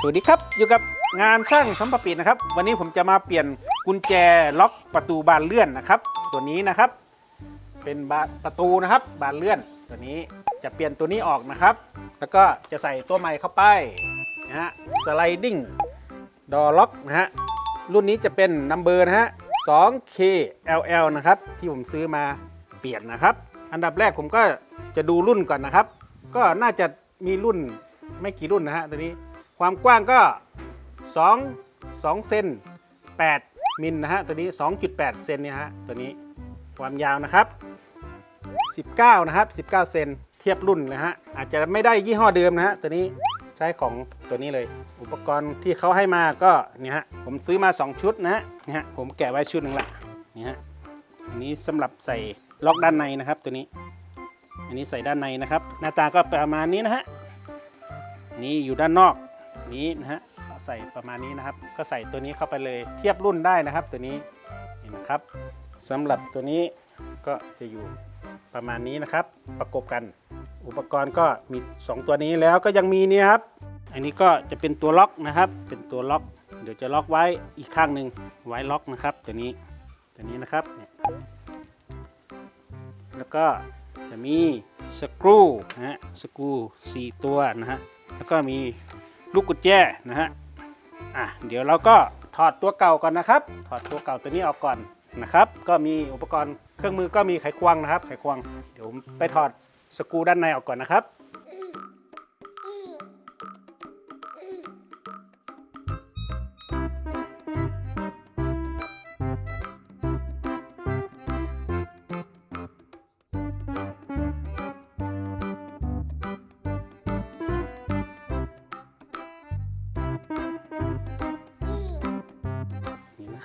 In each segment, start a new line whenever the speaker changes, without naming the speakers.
สวัสดีครับอยู่กับงานช่างสัมปปีนะครับ วันนี้ผมจะมาเปลี่ยนกุญแจล็อกประตูบานเลื่อนนะครับ ตัวนี้นะครับ เป็นบานประตูนะครับ บานเลื่อน ตัวนี้จะเปลี่ยนตัวนี้ออกนะครับ แล้วก็จะใส่ตัวใหม่เข้าไปนะฮะ sliding door lock นะฮะรุ่นนี้จะเป็นนัมเบอร์นะฮะ 2KLL นะครับ ที่ผมซื้อมาเปลี่ยนนะครับ อันดับแรกผมก็จะดูรุ่นก่อนนะครับ ก็น่าจะมีรุ่นไม่กี่รุ่นนะฮะตัวนี้ ความกว้างก็ 2 2เซน8มิลนะฮะตัวนี้ 2.8 เซนเนี่ยฮะตัวนี้ความยาวนะครับ 19 นะครับ 19 เซนเทียบรุ่นเลยฮะอาจจะไม่ได้ยี่ห้อเดิมนะฮะตัวนี้ใช้ของตัวนี้เลย อุปกรณ์ที่เขาให้มาก็เนี่ยฮะผมซื้อมา 2 ชุดนะฮะนี่ฮะผมแกะไว้ชุดหนึ่งละนี่ฮะอันนี้สำหรับใส่ล็อกด้านในนะครับตัวนี้ อันนี้ใส่ด้านในนะครับ หน้าตาก็ประมาณนี้นะฮะนี่อยู่ด้านนอก นี้นะฮะใส่ประมาณนี้นะครับ ก็ใส่ตัวนี้เข้าไปเลยเทียบรุ่นได้นะครับ ตัวนี้นี่นะครับสำหรับตัวนี้ก็จะอยู่ประมาณนี้นะครับ ประกบกัน อุปกรณ์ก็มี 2 ตัวนี้แล้วก็ยังมีนี่ครับ อันนี้ก็จะเป็นตัวล็อกนะครับ เป็นตัวล็อก เดี๋ยวจะล็อกไว้อีกข้างหนึ่งไว้ล็อกนะครับ ตัวนี้ตัวนี้นะครับเนี่ยแล้วก็จะมีสกรูนะฮะสกรู4ตัวนะฮะแล้วก็มี ลูกกุญแจนะฮะอะเดี๋ยวเราก็ถอดตัวเก่าก่อนนะครับ ถอดตัวเก่าตัวนี้ออกก่อนนะครับ ก็มีอุปกรณ์เครื่องมือก็มีไขควงนะครับ ไขควงเดี๋ยวผมไปถอดสกรูด้านในออกก่อนนะครับ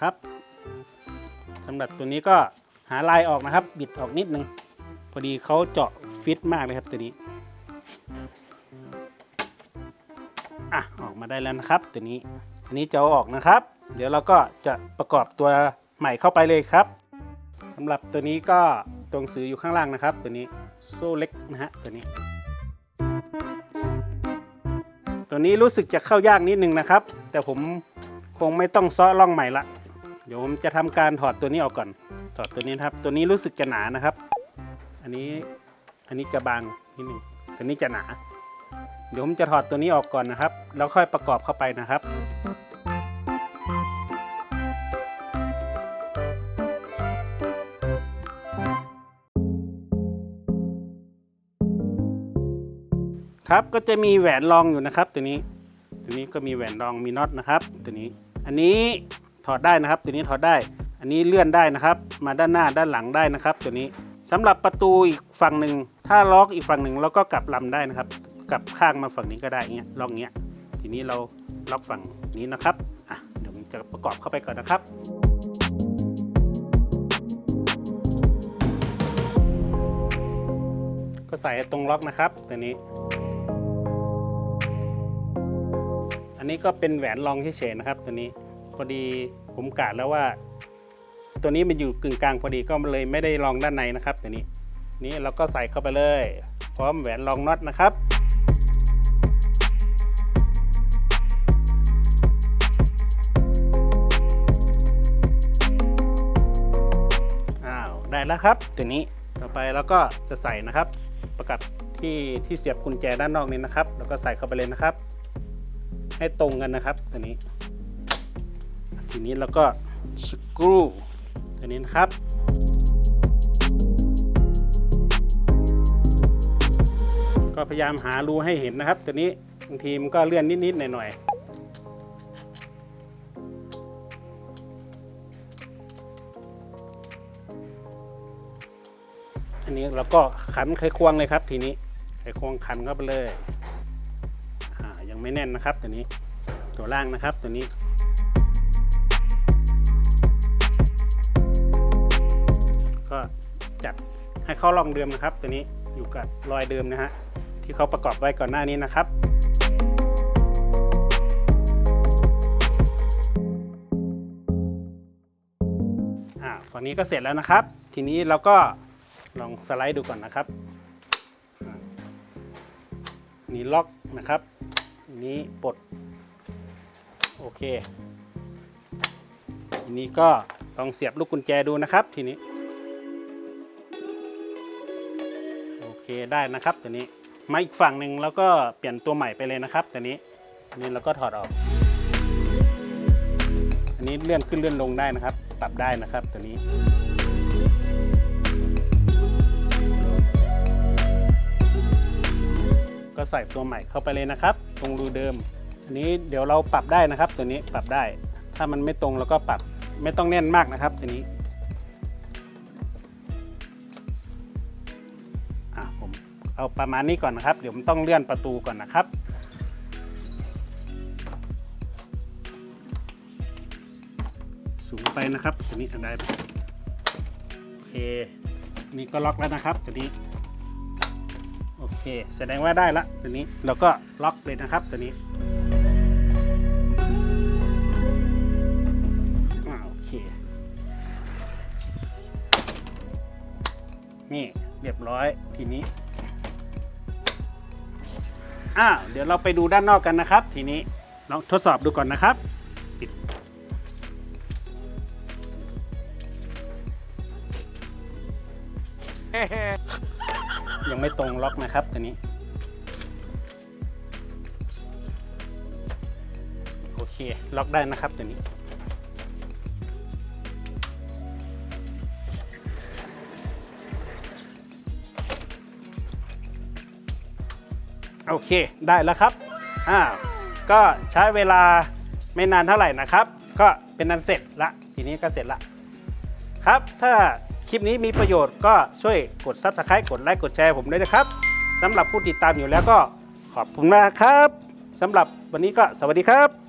นะครับสำหรับตัวนี้ก็หาลายออกนะครับ บิดออกนิดนึง พอดีเขาเจาะฟิตมากเลยครับตัวนี้อะออกมาได้แล้วนะครับ ตัวนี้อันนี้จะเอาออกนะครับ เดี๋ยวเราก็จะประกอบตัวใหม่เข้าไปเลยครับสำหรับตัวนี้ก็ตัวหนังสืออยู่ข้างล่างนะครับ ตัวนี้โซ่เล็กนะฮะตัวนี้ตัวนี้รู้สึกจะเข้ายากนิดนึงนะครับ แต่ผมคงไม่ต้องซ้อล่องใหม่ละ เดี๋ยวผมจะทำการถอดตัวนี้ออกก่อน ถอดตัวนี้ครับ ตัวนี้รู้สึกจะหนานะครับ อันนี้อันนี้จะบางนิดนึงตัวนี้จะหนา เดี๋ยวผมจะถอดตัวนี้ออกก่อนนะครับ แล้วค่อยประกอบเข้าไปนะครับครับก็จะมีแหวนรองอยู่นะครับ ตัวนี้ ตัวนี้ก็มีแหวนรองมีน็อตนะครับ ตัวนี้ อันนี้ ถอดได้นะครับ ตัวนี้ถอดได้ อันนี้เลื่อนได้นะครับ มาด้านหน้าด้านหลังได้นะครับ ตัวนี้สำหรับประตูอีกฝั่งหนึ่งถ้าล็อกอีกฝั่งหนึ่งเราก็กลับลำได้นะครับ กลับข้างมาฝั่งนี้ก็ได้เงี้ยล็อกเงี้ยทีนี้เราล็อกฝั่งนี้นะครับอะเดี๋ยวจะประกอบเข้าไปก่อนนะครับก็ใส่ตรงล็อกนะครับตัวนี้ อันนี้ก็เป็นแหวนรองเฉยๆนะครับตัวนี้ พอดีผมกะแล้วว่า ตัวนี้มันอยู่กึ่งกลางพอดีก็เลยไม่ได้รองด้านในนะครับตัวนี้นี่เราก็ใส่เข้าไปเลย พร้อมแหวนรองน็อตนะครับอ้าวได้แล้วครับตัวนี้ต่อไปเราก็จะใส่นะครับ ประกับที่ที่เสียบกุญแจด้านนอกนี้นะครับ แล้วก็ใส่เข้าไปเลยนะครับ ให้ตรงกันนะครับตัวนี้ ทีนี้เราก็สกรูตัวนี้นะครับก็พยายามหารูให้เห็นนะครับ ตัวนี้บางทีมันก็เลื่อนนิดๆหน่อยๆอันนี้เราก็ขันไขควงเลยครับ ทีนี้ไขควงขันเข้าไปเลยยังไม่แน่นนะครับ ตัวนี้ตัวล่างนะครับตัวนี้ ก็จับให้เข้าร่องเดิมนะครับ ตัวนี้อยู่กับรอยเดิมนะฮะที่เขาประกอบไว้ก่อนหน้านี้นะครับอ่าฝั่งนี้ก็เสร็จแล้วนะครับ ทีนี้เราก็ลองสไลด์ดูก่อนนะครับนี่ล็อกนะครับนนี้ปลดโอเค ทีนี้ก็ลองเสียบลูกกุญแจดูนะครับทีนี้ เคได้นะครับตัวนี้มาอีกฝั่งหนึ่งแล้วก็เปลี่ยนตัวใหม่ไปเลยนะครับตัวนี้นนี้เราก็ถอดออก อันนี้เลื่อนขึ้นเลื่อนลงได้นะครับ ปรับได้นะครับตัวนี้ก็ใส่ตัวใหม่เข้าไปเลยนะครับ ตรงรูเดิม อันนี้เดี๋ยวเราปรับได้นะครับ ตัวนี้ปรับได้ ถ้ามันไม่ตรงเราก็ปรับไม่ต้องแน่นมากนะครับตัวนี้ เอาประมาณนี้ก่อนนะครับ เดี๋ยวผมต้องเลื่อนประตูก่อนนะครับ สูงไปนะครับตัวนี้อันใดโอเค นี่ก็ล็อกแล้วนะครับตัวนี้โอเค แสดงว่าได้ละตัวนี้เราก็ล็อกเลยนะครับตัวนี้โอเค นี่เรียบร้อยทีนี้ อ้าวเดี๋ยวเราไปดูด้านนอกกันนะครับ ทีนี้ลองทดสอบดูก่อนนะครับปิดยังไม่ตรงล็อกนะครับตัวนี้โอเคล็อกได้นะครับตัวนี้ โอเคได้แล้วครับอ่าก็ใช้เวลาไม่นานเท่าไหร่นะครับ ก็เป็นนันเสร็จละทีนี้ก็เสร็จละครับ ถ้าคลิปนี้มีประโยชน์ก็ช่วยกด Subscribe กดไลค์กดแชร์ผมด้วยนะครับสำหรับผู้ติดตามอยู่แล้วก็ขอบคุณมากครับสำหรับวันนี้ก็สวัสดีครับ